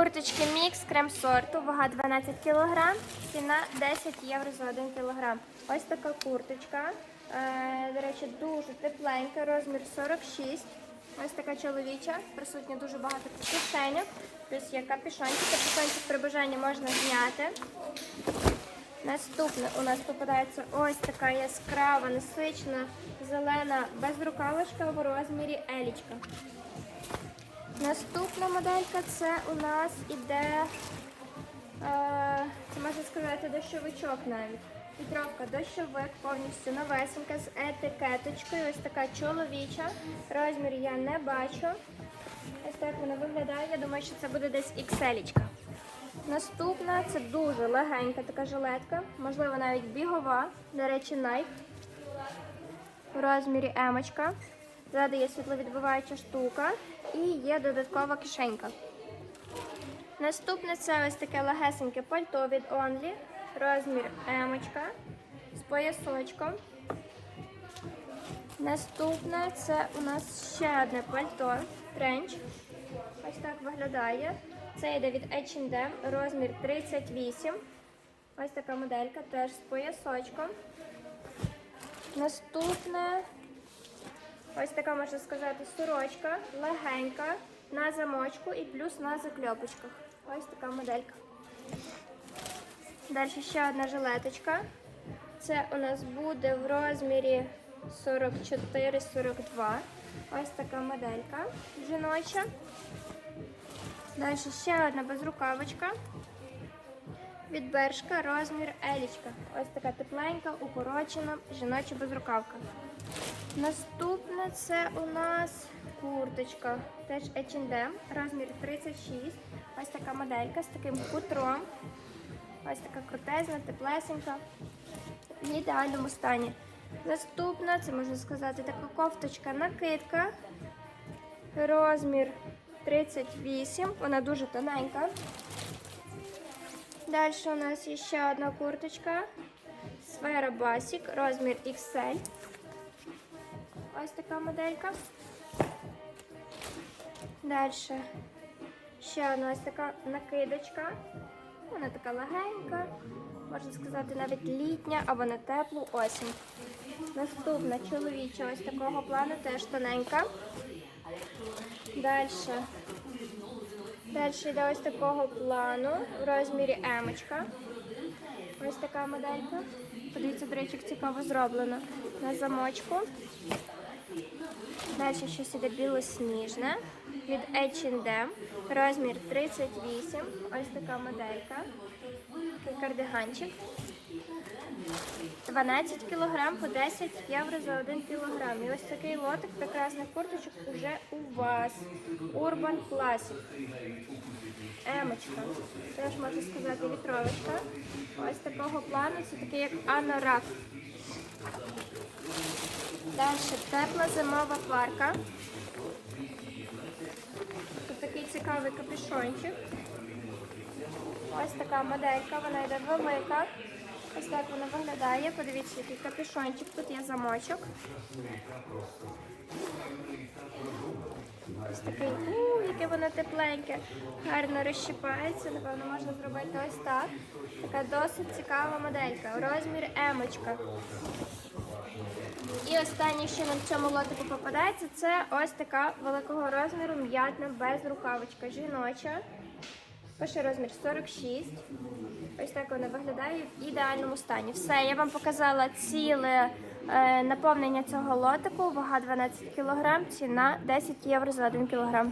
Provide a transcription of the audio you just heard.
Курточки мікс крем сорту, вага 12 кг, ціна 10 євро за 1 кг. Ось така курточка. Е, до речі, дуже тепленька, розмір 46. Ось така чоловіча, присутня дуже багато кишеньок, плюс є капюшончик. Капюшончик при бажанні можна зняти. Наступне у нас попадається ось така яскрава, насична, зелена безрукавочка в розмірі елічка. Наступна моделька це у нас іде, е, це можна сказати, дощовичок навіть. Вітровка дощовик, повністю новесенька з етикеточкою. Ось така чоловіча. Розмір я не бачу. Ось так вона виглядає. Я думаю, що це буде десь XL. Наступна це дуже легенька така жилетка, можливо, навіть бігова. До речі, Nike. В розмірі емочка. Ззаду є світловідбиваюча штука і є додаткова кишенька. Наступне це ось таке легесеньке пальто від Only. Розмір емочка з поясочком. Наступне це у нас ще одне пальто тренч. Ось так виглядає. Це йде від H&M, розмір 38. Ось така моделька, теж з поясочком. Наступне ось така, можна сказати, сорочка, легенька, на замочку і плюс на закльопочках. Ось така моделька. Далі ще одна жилеточка. Це у нас буде в розмірі 44-42. Ось така моделька жіноча. Далі ще одна безрукавочка. Від Бершка розмір елічка. Ось така тепленька, укорочена жіноча безрукавка. Наступне це у нас курточка. Теж H&M, розмір 36. Ось така моделька з таким хутром. Ось така крутезна, теплесенька. В ідеальному стані. Наступна, це можна сказати, така кофточка накидка. Розмір 38. Вона дуже тоненька. Далі у нас є ще одна курточка. Сфера Basic, розмір XL. Ось така моделька. Далі ще одна ось така накидочка. Вона така легенька, можна сказати, навіть літня або на теплу осінь. Наступна чоловіча ось такого плану, теж тоненька. Далі. Далі йде ось такого плану в розмірі емочка. Ось така моделька. Подивіться, до речі, цікаво зроблено. На замочку. Далі щось іде білосніжне від H&M, розмір 38. Ось така моделька. Кардиганчик. 12 кг по 10 євро за 1 кг. І ось такий лотик прекрасних курточок уже у вас. Urban Classic. Емочка. Теж можна сказати вітровочка. Ось такого плану. Це такий як анорак. Далі тепла зимова парка. Тут такий цікавий капюшончик. Ось така моделька, вона йде велика. Ось так вона виглядає. Подивіться, який капюшончик. Тут є замочок. Ось такий, у, яке воно тепленьке, гарно розщипається. Напевно, можна зробити ось так. Така досить цікава моделька. Розмір емочка. І останнє, що нам в цьому лотику попадається, це ось така великого розміру м'ятна безрукавочка жіноча. Пише розмір 46. Ось так воно виглядає в ідеальному стані. Все, я вам показала ціле е, наповнення цього лотику. Вага 12 кг, ціна 10 євро за 1 кг.